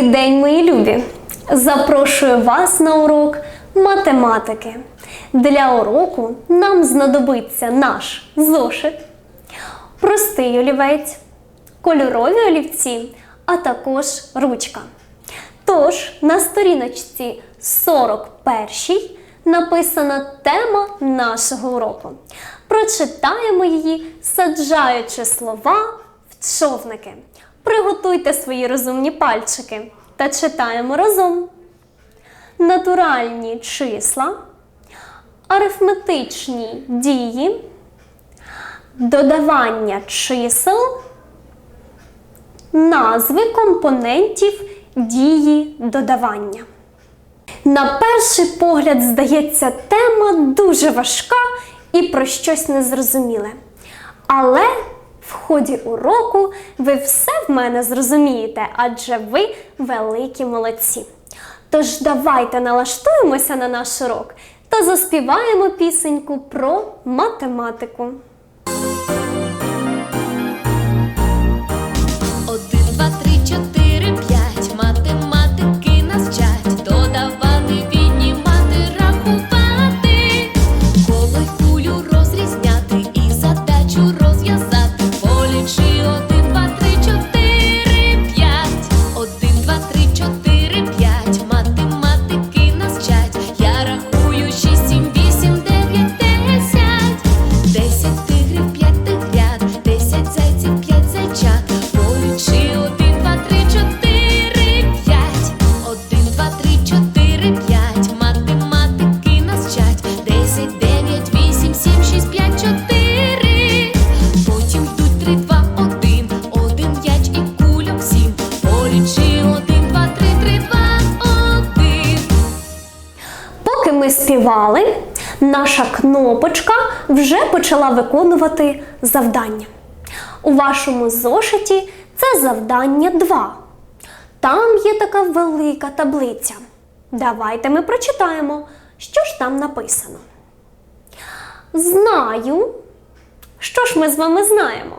Добрий день, мої любі! Запрошую вас на урок математики. Для уроку нам знадобиться наш зошит, простий олівець, кольорові олівці, а також ручка. Тож на сторіночці 41 написана тема нашого уроку. Прочитаємо її, саджаючи слова в човники. Приготуйте свої розумні пальчики та читаємо разом. Натуральні числа, арифметичні дії, додавання чисел, назви компонентів дії додавання. На перший погляд, здається, тема дуже важка і про щось незрозуміле. Але в ході уроку ви все в мене зрозумієте, адже ви великі молодці. Тож давайте налаштуємося на наш урок та заспіваємо пісеньку про математику. Поки ми співали, наша кнопочка вже почала виконувати завдання. У вашому зошиті це завдання 2. Там є така велика таблиця. Давайте ми прочитаємо, що ж там написано. Знаю. Що ж ми з вами знаємо?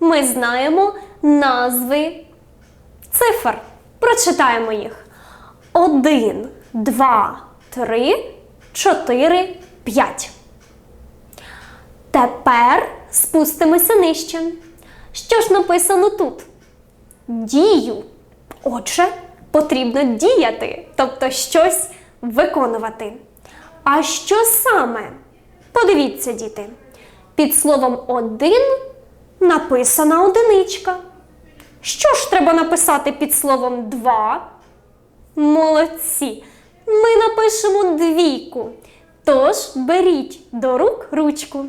Ми знаємо назви цифр. Прочитаємо їх. Один, два, три, чотири, п'ять. Тепер спустимося нижче. Що ж написано тут? Дію. Отже, потрібно діяти, тобто щось виконувати. А що саме? Подивіться, діти. Під словом один написана одиничка. Що ж треба написати під словом два? Молодці! Ми напишемо двійку. Тож беріть до рук ручку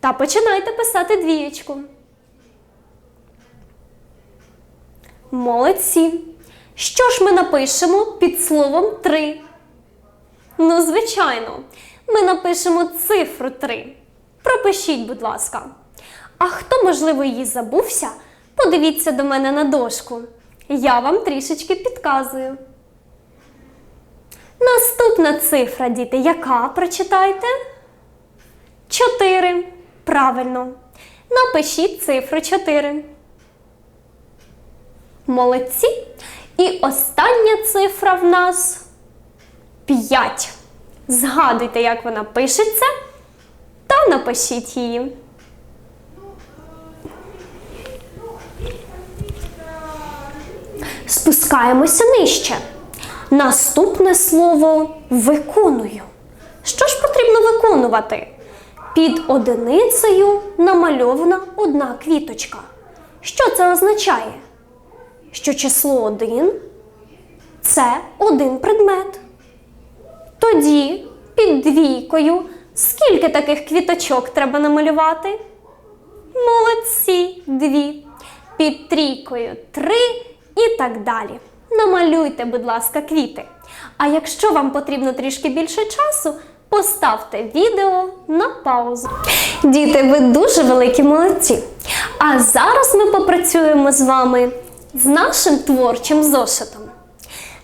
та починайте писати двієчку. Молодці! Що ж ми напишемо під словом три? Ну, звичайно, ми напишемо цифру 3. Пропишіть, будь ласка. А хто, можливо, її забувся, подивіться до мене на дошку. Я вам трішечки підказую. Наступна цифра, діти, яка прочитайте? 4. Правильно. Напишіть цифру 4. Молодці. І остання цифра в нас 5. Згадуйте, як вона пишеться, та напишіть її. Спускаємося нижче. Наступне слово виконую. Що ж потрібно виконувати? Під одиницею намальована одна квіточка. Що це означає? Що число 1 це один предмет. Тоді під двійкою скільки таких квіточок треба намалювати? Молодці, дві. Під трійкою три і так далі. Намалюйте, будь ласка, квіти. А якщо вам потрібно трішки більше часу, поставте відео на паузу. Діти, ви дуже великі молодці. А зараз ми попрацюємо з вами з нашим творчим зошитом.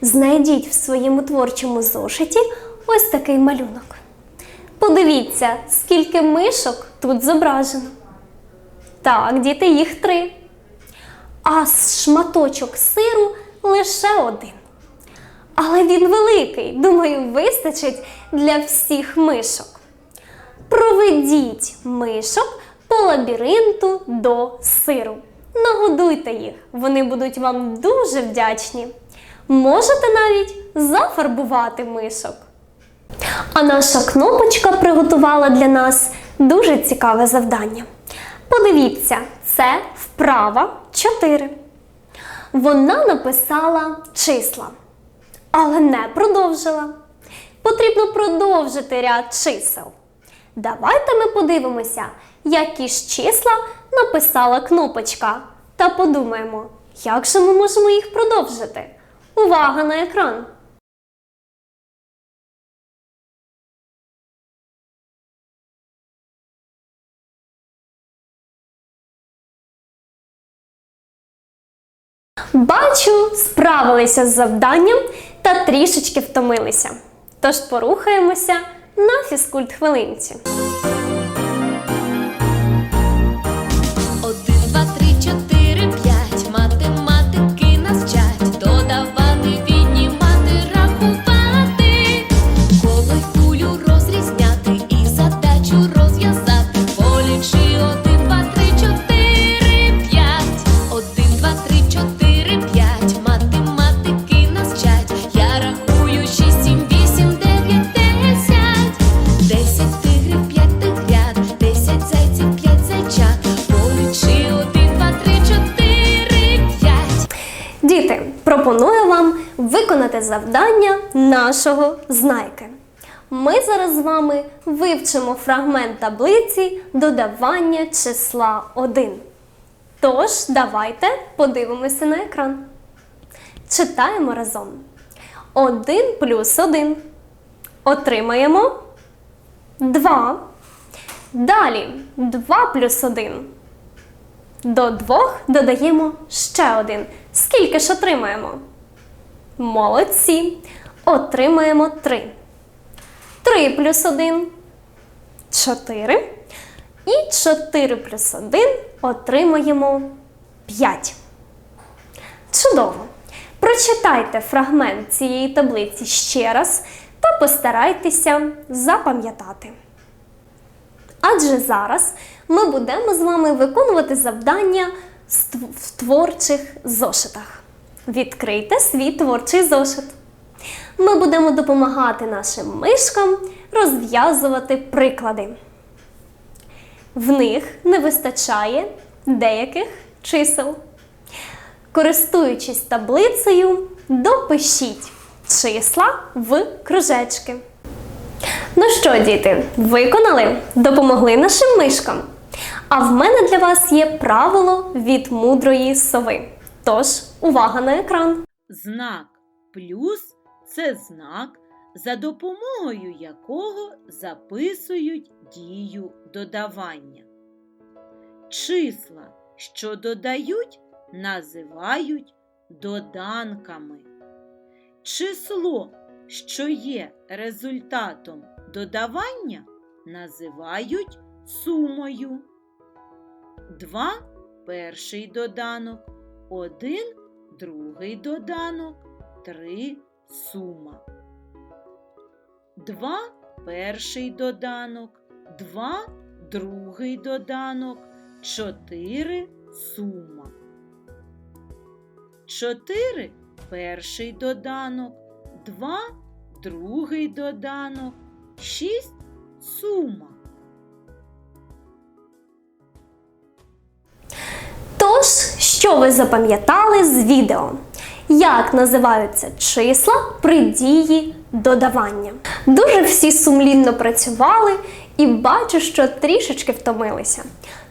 Знайдіть в своєму творчому зошиті ось такий малюнок. Подивіться, скільки мишок тут зображено. Так, діти, їх три. А шматочок сиру лише один. Але він великий, думаю, вистачить для всіх мишок. Проведіть мишок по лабіринту до сиру. Нагодуйте їх, вони будуть вам дуже вдячні. Можете навіть зафарбувати мишок. А наша кнопочка приготувала для нас дуже цікаве завдання. Подивіться, це вправа 4. Вона написала числа, але не продовжила. Потрібно продовжити ряд чисел. Давайте ми подивимося, які ж числа написала кнопочка, та подумаємо, як же ми можемо їх продовжити. Увага на екран! Бачу, справилися з завданням та трішечки втомилися. Тож порухаємося на фізкульт хвилинці. Нашого знайки. Ми зараз з вами вивчимо фрагмент таблиці додавання числа 1. Тож, давайте подивимося на екран. Читаємо разом. 1 плюс 1. Отримаємо 2. Далі 2 плюс 1. До двох додаємо ще один. Скільки ж отримаємо? Молодці. Отримаємо 3. 3 плюс 1 4. І 4 плюс 1 отримаємо 5. Чудово! Прочитайте фрагмент цієї таблиці ще раз та постарайтеся запам'ятати. Адже зараз ми будемо з вами виконувати завдання в творчих зошитах. Відкрийте свій творчий зошит. Ми будемо допомагати нашим мишкам розв'язувати приклади. В них не вистачає деяких чисел. Користуючись таблицею, допишіть числа в кружечки. Ну що, діти, виконали? Допомогли нашим мишкам. А в мене для вас є правило від мудрої сови. Тож, увага на екран. Знак плюс це знак, за допомогою якого записують дію додавання. Числа, що додають, називають доданками. Число, що є результатом додавання, називають сумою. 2 перший доданок, 1 другий доданок, 3 сума. 2 перший доданок, 2 другий доданок, 4 сума. 4 перший доданок, 2 другий доданок, 6 сума. Тож, що ви запам'ятали з відео? Як називаються числа при дії додавання? Дуже всі сумлінно працювали і бачу, що трішечки втомилися.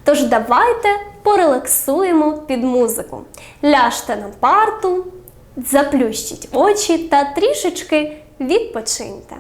Тож давайте порелаксуємо під музику. Ляжте на парту, заплющіть очі та трішечки відпочиньте.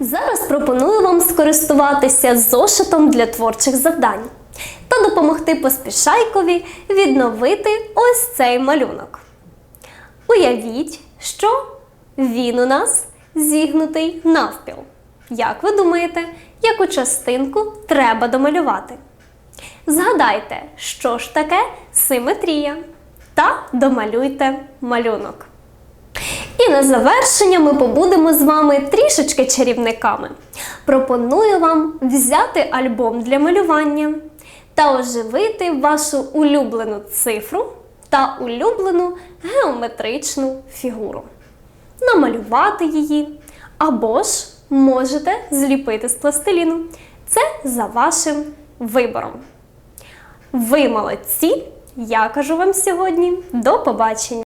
Зараз пропоную вам скористуватися зошитом для творчих завдань та допомогти поспішайкові відновити ось цей малюнок. Уявіть, що він у нас зігнутий навпіл. Як ви думаєте, яку частинку треба домалювати? Згадайте, що ж таке симетрія, та домалюйте малюнок. І на завершення ми побудемо з вами трішечки чарівниками. Пропоную вам взяти альбом для малювання та оживити вашу улюблену цифру та улюблену геометричну фігуру. Намалювати її або ж можете зліпити з пластиліну. Це за вашим вибором. Ви молодці! Я кажу вам сьогодні до побачення!